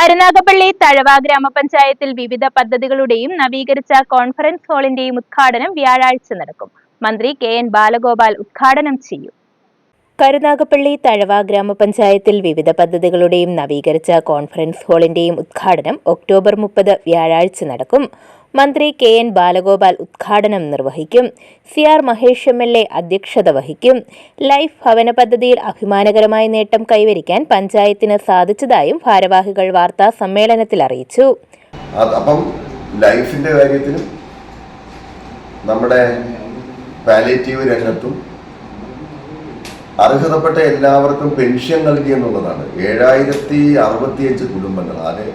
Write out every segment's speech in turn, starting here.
കരുനാഗപ്പള്ളി തഴവ ഗ്രാമപഞ്ചായത്തിൽ വിവിധ പദ്ധതികളുടെയും നവീകരിച്ച കോൺഫറൻസ് ഹാളിന്റെയും ഉദ്ഘാടനം വ്യാഴാഴ്ച നടക്കും. മന്ത്രി കെ എൻ ബാലഗോപാൽ ഉദ്ഘാടനം ചെയ്യും. കരുനാഗപ്പള്ളി തഴവ ഗ്രാമപഞ്ചായത്തിൽ വിവിധ പദ്ധതികളുടെയും നവീകരിച്ച കോൺഫറൻസ് ഹാളിന്റെയും ഉദ്ഘാടനം ഒക്ടോബർ മുപ്പത് വ്യാഴാഴ്ച നടക്കും. മന്ത്രി കെ എൻ ബാലഗോപാൽ ഉദ്ഘാടനം നിർവഹിക്കും. C R Mahesh M L A അധ്യക്ഷത വഹിക്കും. ലൈഫ് ഭവന പദ്ധതിയിൽ അഭിമാനകരമായ നേട്ടം കൈവരിക്കാൻ പഞ്ചായത്തിന് സാധിച്ചതായും ഭാരവാഹികൾ വാർത്താ സമ്മേളനത്തിൽ അറിയിച്ചു. അത് അപ്പം ലൈഫിന്റെ കാര്യത്തിലും നമ്മുടെ പാലേറ്റീവ് രംഗത്തും അർഹതപ്പെട്ട എല്ലാവർക്കും പെൻഷൻ നൽകി എന്നുള്ളതാണ്. ഏഴായിരത്തി അറുപത്തിയഞ്ച് കുടുംബങ്ങൾ. ആകെ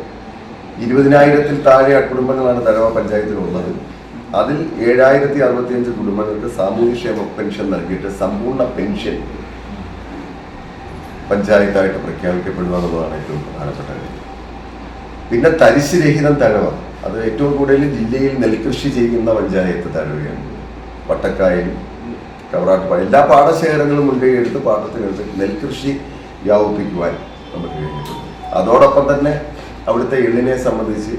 ഇരുപതിനായിരത്തിൽ താഴെ കുടുംബങ്ങളാണ് തഴവ പഞ്ചായത്തിലുള്ളത്. അതിൽ ഏഴായിരത്തി അറുപത്തിയഞ്ച് കുടുംബങ്ങൾക്ക് സാമൂഹ്യക്ഷേമ പെൻഷൻ നൽകിയിട്ട് സമ്പൂർണ പെൻഷൻ പഞ്ചായത്തായിട്ട് പ്രഖ്യാപിക്കപ്പെടുക എന്നുള്ളതാണ് ഏറ്റവും പ്രധാനപ്പെട്ട കാര്യം. പിന്നെ തരിശുരഹിതം തഴവ അത് ഏറ്റവും കൂടുതൽ ജില്ലയിൽ നെൽകൃഷി ചെയ്യുന്ന പഞ്ചായത്ത് തഴവയാണ് വട്ടക്കായലും കവറാട്ടുപാട എല്ലാ പാടശേഖരങ്ങളും മുൻകൈ എടുത്ത് പാട്ടത്തിനെടുത്ത് നെൽകൃഷി വ്യാപിപ്പിക്കുവാൻ നമുക്ക് കഴിഞ്ഞിട്ടുണ്ട്. അതോടൊപ്പം തന്നെ അവിടുത്തെ എള്ളിനെ സംബന്ധിച്ച്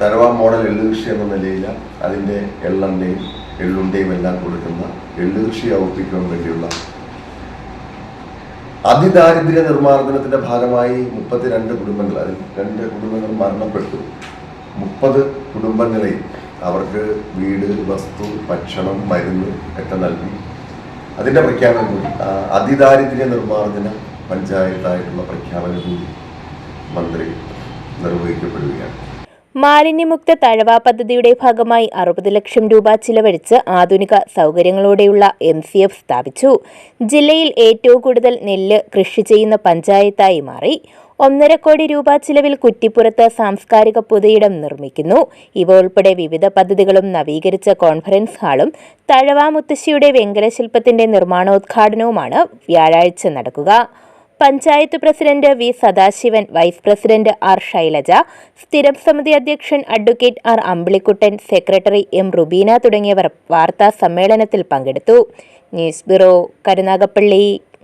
തരവാ മോഡൽ എള്ള് കൃഷി എന്ന നിലയിൽ അതിന്റെ എള്ളെണ്ണയും എള്ളുണ്ടയും എല്ലാം കൊടുക്കുന്ന എള്ള് കൃഷി വ്യാപിപ്പിക്കുവാൻ വേണ്ടിയുള്ള അതിദാരിദ്ര്യ നിർമ്മാർജനത്തിന്റെ ഭാഗമായി മുപ്പത്തിരണ്ട് കുടുംബങ്ങൾ അതിൽ രണ്ട് കുടുംബങ്ങൾ മരണപ്പെട്ടു. മുപ്പത് കുടുംബങ്ങളെ അവർക്ക് വീട് വസ്തു ഭക്ഷണം മരുന്ന് ഒക്കെ നൽകി. അതിന്റെ പ്രഖ്യാപനം കൂടി അതിദാരിദ്ര്യ നിർമ്മാർജന പഞ്ചായത്തായിട്ടുള്ള പ്രഖ്യാപനം കൂടി മന്ത്രി നിർവഹിക്കപ്പെടുകയാണ്. മാലിന്യമുക്ത തഴവ പദ്ധതിയുടെ ഭാഗമായി അറുപത് ലക്ഷം രൂപ ചിലവഴിച്ച് ആധുനിക സൗകര്യങ്ങളോടെയുള്ള എം സി എഫ് സ്ഥാപിച്ചു. ജില്ലയിൽ ഏറ്റവും കൂടുതൽ നെല്ല് കൃഷി ചെയ്യുന്ന പഞ്ചായത്തായി മാറി. ഒന്നര കോടി രൂപ ചിലവിൽ കുറ്റിപ്പുറത്ത് സാംസ്കാരിക പുതയിടം നിർമ്മിക്കുന്നു. ഇവ ഉൾപ്പെടെ വിവിധ പദ്ധതികളും നവീകരിച്ച കോൺഫറൻസ് ഹാളും തഴവ മുത്തശ്ശിയുടെ വെങ്കലശില്പത്തിന്റെ നിർമ്മാണോദ്ഘാടനവുമാണ് വ്യാഴാഴ്ച നടക്കുക. Panchayat president V Sadasivan vice president R Shailaja സ്ഥിരം സമിതി അധ്യക്ഷൻ advocate R Ambilikuttan secretary M Rubina തുടങ്ങിയവർ വാർത്താ സമ്മേളനത്തിൽ പങ്കെടുത്തു. News bureau Karunagappally.